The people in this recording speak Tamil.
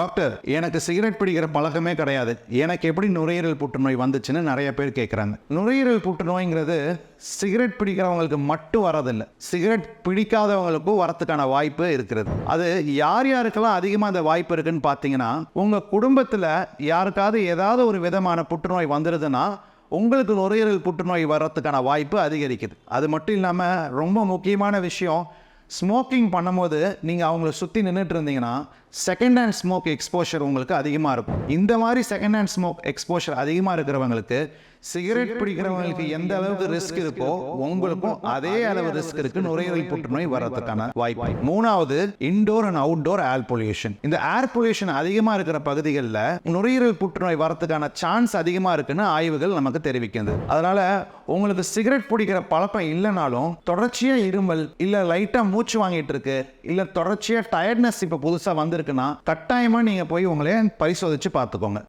டாக்டர் எனக்கு சிகரெட் பிடிக்கிற பழக்கமே கிடையாது. எனக்கு எப்படி நுரையீரல் புற்றுநோய் வந்துச்சுன்னு நிறைய பேர் கேட்குறாங்க நுரையீரல் புற்றுநோய்ங்கிறது சிகரெட் பிடிக்கிறவங்களுக்கு மட்டும் வரதில்லை சிகரெட் பிடிக்காதவங்களுக்கும் வரத்துக்கான வாய்ப்பு இருக்கிறது. அது யார் யாருக்கெல்லாம் அதிகமாக அந்த வாய்ப்பு இருக்குன்னு பார்த்தீங்கன்னா உங்கள் குடும்பத்தில் யாருக்காவது ஏதாவது ஒரு விதமான புற்றுநோய் வந்துடுதுன்னா உங்களுக்கு நுரையீரல் புற்றுநோய் வர்றதுக்கான வாய்ப்பு அதிகரிக்குது. அது மட்டும் இல்லாமல் ரொம்ப முக்கியமான விஷயம் ஸ்மோக்கிங் பண்ணும்போது நீங்கள் அவங்கள சுற்றி நின்றுட்டு இருந்தீங்கன்னா செகண்ட் ஹேண்ட் ஸ்மோக் எக்ஸ்போஷர் உங்களுக்கு அதிகமாக இருக்கும். இந்த மாதிரி செகண்ட் ஹேண்ட் ஸ்மோக் எக்ஸ்போஷர் அதிகமாக இருக்கிறவங்களுக்கு சிகரெட் பிடிக்கிறவங்களுக்கு எந்த அளவுக்கு ரிஸ்க் இருக்கோ உங்களுக்கும் அதே அளவு ரிஸ்க் இருக்கு நுரையீரல் புற்றுநோய் வர்றதுக்கான வாய்ப்பு. மூணாவது indoor and outdoor air pollution இந்த ஏர் பொல்யூஷன் அதிகமா இருக்கிற பகுதிகளில் நுரையீரல் புற்றுநோய் வரதுக்கான சான்ஸ் அதிகமா இருக்குன்னு ஆய்வுகள் நமக்கு தெரிவிக்குது அதனால உங்களுக்கு சிகரெட் பிடிக்கிற பழக்கம் இல்லைனாலும் தொடர்ச்சியா இருமல் இல்ல லைட்டாக மூச்சு வாங்கிட்டு இருக்கு இல்லை தொடர்ச்சியாக டயர்ட்னஸ் இப்போ புதுசாக வந்திருக்குன்னா கட்டாயமாக நீங்கள் போய் உங்களே பரிசோதிச்சு பார்த்துக்கோங்க.